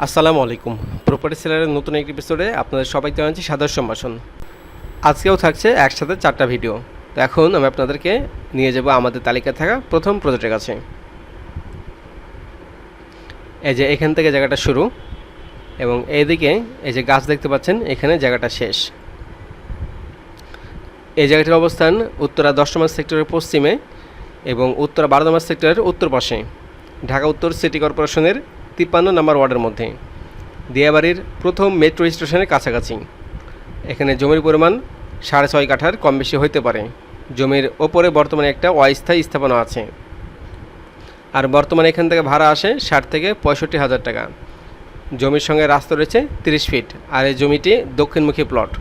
আসসালামু আলাইকুম। প্রপার্টি সেলারের নতুন একটি এপিসোডে আপনাদের সবাইকে জানাচ্ছি সাদর সম্ভাষণ। আজকেও থাকছে একসাথে চারটা ভিডিও তো এখন আমি আপনাদেরকে নিয়ে যাব আমাদের তালিকায় থাকা প্রথম প্রজেক্টের কাছে। এই যে এখান থেকে জায়গাটা শুরু এবং এইদিকে এই যে গাছ দেখতে পাচ্ছেন, এখানে জায়গাটা শেষ। এই জায়গাটির অবস্থান উত্তরা দশ নম্বর সেক্টরের পশ্চিমে এবং উত্তরা বারো নম্বর সেক্টরের উত্তর পাশে। ঢাকা উত্তর সিটি কর্পোরেশনের তিপ্পান্ন নম্বর ওয়ার্ডের মধ্যে। দিয়াবাড়ির প্রথম মেট্রো স্টেশনের কাছাকাছি। এখানে জমির পরিমাণ সাড়ে ছয় কাঠার কম বেশি হইতে পারে। জমির ওপরে বর্তমানে একটা অস্থায়ী স্থাপনা আছে। আর বর্তমানে এখান থেকে ভাড়া আসে ষাট থেকে পঁয়ষট্টি হাজার টাকা। জমির সঙ্গে রাস্তা রয়েছে তিরিশ ফিট, আর এই জমিটি দক্ষিণমুখী প্লট।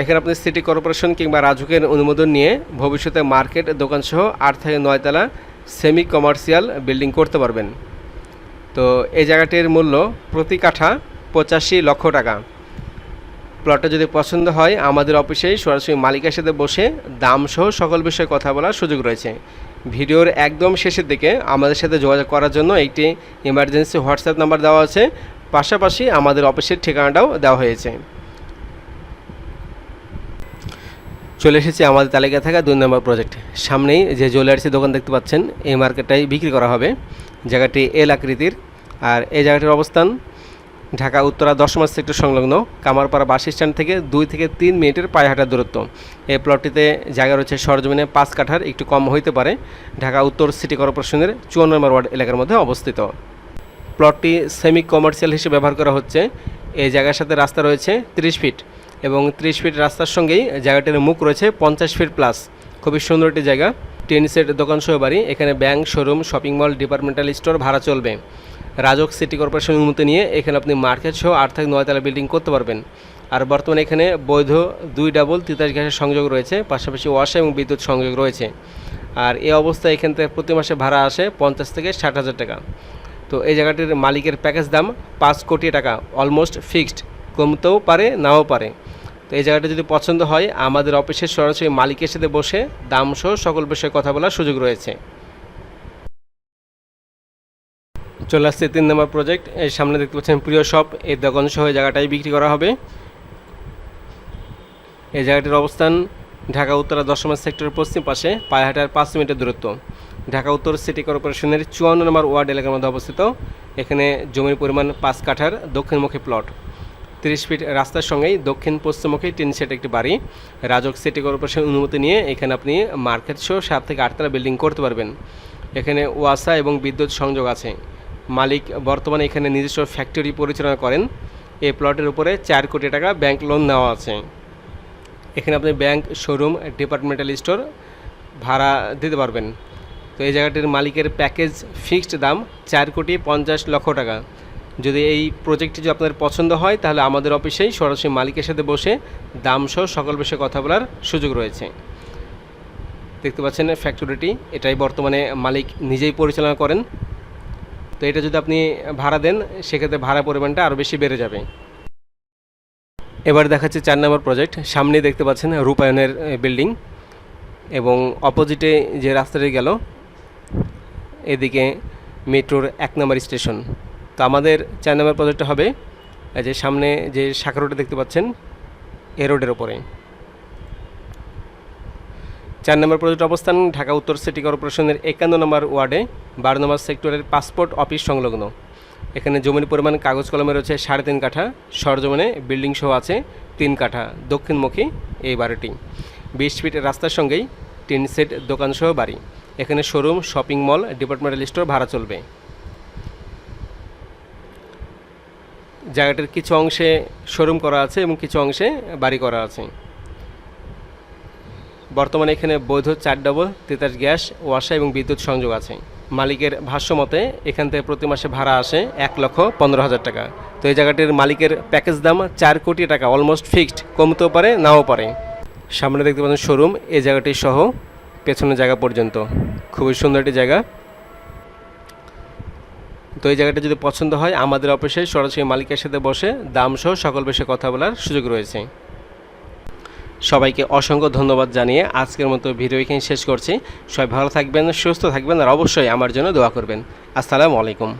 এখানে আপনি সিটি কর্পোরেশন কিংবা রাজুকের অনুমোদন নিয়ে ভবিষ্যতে মার্কেট, দোকানসহ আট থেকে নয়তলা সেমি কমার্শিয়াল বিল্ডিং করতে পারবেন। তো এই জায়গাটির মূল্য প্রতি কাঠা পঁচাশি লক্ষ টাকা। প্লটটা যদি পছন্দ হয়, আমাদের অফিসে সরাসরি মালিকের সাথে বসে দামসহ সকল বিষয়ে কথা বলার সুযোগ রয়েছে। ভিডিওর একদম শেষের দিকে আমাদের সাথে যোগাযোগ করার জন্য একটি ইমার্জেন্সি হোয়াটসঅ্যাপ নাম্বার দেওয়া আছে। পাশাপাশি আমাদের অফিসের ঠিকানাটাও দেওয়া হয়েছে। চলে এসেছি আমাদের তালিকায় থাকা দুই নম্বর প্রজেক্ট সামনেই যে জুয়েলার্সি দোকান দেখতে পাচ্ছেন, এই মার্কেটটাই বিক্রি করা হবে। জায়গাটি এল আকৃতির। আর এই জায়গাটির অবস্থান ঢাকা উত্তরা দশমাস সেক্টর সংলগ্ন কামারপাড়া বাস স্ট্যান্ড থেকে দুই থেকে তিন মিনিটের পায়ে হাঁটার দূরত্ব। এই প্লটটিতে জায়গা রয়েছে সরজমিনে পাঁচ কাঠার, একটু কম হইতে পারে। ঢাকা উত্তর সিটি কর্পোরেশনের চুয়ান্ন নম্বর ওয়ার্ড এলাকার মধ্যে অবস্থিত। প্লটটি সেমি কমার্শিয়াল হিসেবে ব্যবহার করা হচ্ছে। এই জায়গার সাথে রাস্তা রয়েছে তিরিশ ফিট এবং ত্রিশ ফিট রাস্তার সঙ্গেই জায়গাটির মুখ রয়েছে পঞ্চাশ ফিট প্লাস খুবই সুন্দর একটি জায়গা। টেন সেট দোকান সহ বাড়ি। এখানে bank showroom shopping mall departmental store ভাড়া চলবে। রাজক সিটি কর্পোরেশন অনুমতি নিয়ে এখানে আপনি মার্কেট সহ আট থেকে নয়তলা বিল্ডিং করতে পারবেন। আর বর্তমানে এখানে বৈধ দুই ডাবল তিতাস গ্যাসের সংযোগ রয়েছে। পাশাপাশি ওয়াশা এবং বিদ্যুৎ সংযোগ রয়েছে। আর এই অবস্থায় এখান থেকে প্রতি মাসে ভাড়া আসে পঞ্চাশ থেকে ষাট হাজার টাকা। তো এই জায়গাটির মালিকের প্যাকেজ দাম পাঁচ কোটি টাকা অলমোস্ট ফিক্সড কমতেও পারে, নাও পারে। তো এই জায়গাটা যদি পছন্দ হয়, আমাদের অফিসের সরাসরি মালিকের সাথে বসে দাম সহ সকল বিষয়ে কথা বলার সুযোগ রয়েছে। চলে আসছে তিন নম্বর প্রজেক্ট এর সামনে দেখতে পাচ্ছেন প্রিয় শপ এই দোকান সহ এই জায়গাটাই বিক্রি করা হবে। এই জায়গাটির অবস্থান ঢাকা উত্তরা দশম সেক্টরের পশ্চিম পাশে, পায়হাটার পাঁচ মিনিটের দূরত্ব। ঢাকা উত্তর সিটি কর্পোরেশনের চুয়ান্ন নম্বর ওয়ার্ড এলাকার মধ্যে অবস্থিত। এখানে জমির পরিমাণ পাঁচ কাঠার দক্ষিণমুখী প্লট তিরিশ ফিট রাস্তার সঙ্গেই দক্ষিণ পশ্চিমমুখী টিন সেট একটি বাড়ি। রাজক সিটি কর্পোরেশন অনুমতি নিয়ে এখানে আপনি মার্কেট সহ সাত থেকে আটতলা বিল্ডিং করতে পারবেন। এখানে ওয়াসা এবং বিদ্যুৎ সংযোগ আছে। মালিক বর্তমানে এখানে নিজস্ব ফ্যাক্টরি পরিচালনা করেন। এই প্লটের উপরে চার কোটি টাকা ব্যাংক লোন নেওয়া আছে। এখানে আপনি ব্যাংক, শোরুম, ডিপার্টমেন্টাল স্টোর ভাড়া দিতে পারবেন। তো এই জায়গাটির মালিকের প্যাকেজ ফিক্সড দাম চার কোটি পঞ্চাশ লক্ষ টাকা। যদি এই প্রজেক্টটি যদি আপনাদের পছন্দ হয়, তাহলে আমাদের অফিসেই সরাসরি মালিকের সাথে বসে দাম সহ সকল বিষয়ে কথা বলার সুযোগ রয়েছে। দেখতে পাচ্ছেন ফ্যাক্টরিটি এটাই বর্তমানে মালিক নিজেই পরিচালনা করেন। তো এটা যদি আপনি ভাড়া দেন, সেক্ষেত্রে ভাড়া পরিমাণটা আরও বেশি বেড়ে যাবে। এবার দেখাচ্ছে চার নম্বর প্রজেক্ট সামনেই দেখতে পাচ্ছেন রূপায়ণের বিল্ডিং এবং অপোজিটে যে রাস্তাটি গেল, এদিকে মেট্রোর এক নম্বর স্টেশন তো আমাদের চার নম্বর প্রজেক্টটা হবে যে সামনে যে শাখা রোডে দেখতে পাচ্ছেন এ রোডের ওপরে চার নম্বর প্রজেক্ট অবস্থান ঢাকা উত্তর সিটি কর্পোরেশনের একান্ন নম্বর ওয়ার্ডে, বারো নম্বর সেক্টরের পাসপোর্ট অফিস সংলগ্ন। এখানে জমির পরিমাণ, কাগজ কলমে রয়েছে সাড়ে তিন কাঠা সরজমিনে বিল্ডিং সহ আছে তিন কাঠা, দক্ষিণমুখী এই বাড়িটি। বিশ ফিট রাস্তার সঙ্গেই টিন সেট দোকানসহ বাড়ি। এখানে showroom shopping mall departmental store ভাড়া চলবে। জায়গাটির কিছু অংশে শোরুম করা আছে এবং কিছু অংশে বাড়ি করা আছে। বর্তমানে এখানে বৈধ চার ডবল তিতাস গ্যাস ওয়াশা এবং বিদ্যুৎ সংযোগ আছে। মালিকের ভাষ্য মতে, এখান থেকে প্রতি মাসে ভাড়া আসে এক লক্ষ পনেরো হাজার টাকা। তো এই জায়গাটির মালিকের প্যাকেজ দাম চার কোটি টাকা, অলমোস্ট ফিক্সড, কমতেও পারে, নাও পারে। সামনে দেখতে পাচ্ছেন শোরুম, এই জায়গাটি সহ পেছনের জায়গা পর্যন্ত। খুবই সুন্দর একটি জায়গা। তো এই জায়গাটা যদি পছন্দ হয়, আমাদের অফিসে সরাসরি মালিকের সাথে বসে দামসহ সকল বিষয়ে কথা বলার সুযোগ রয়েছে। সবাইকে অসংখ্য ধন্যবাদ জানিয়ে আজকের মতো ভিডিও এখানে শেষ করছি। সবাই ভালো থাকবেন, সুস্থ থাকবেন, আর অবশ্যই আমার জন্য দোয়া করবেন। আসসালামু আলাইকুম।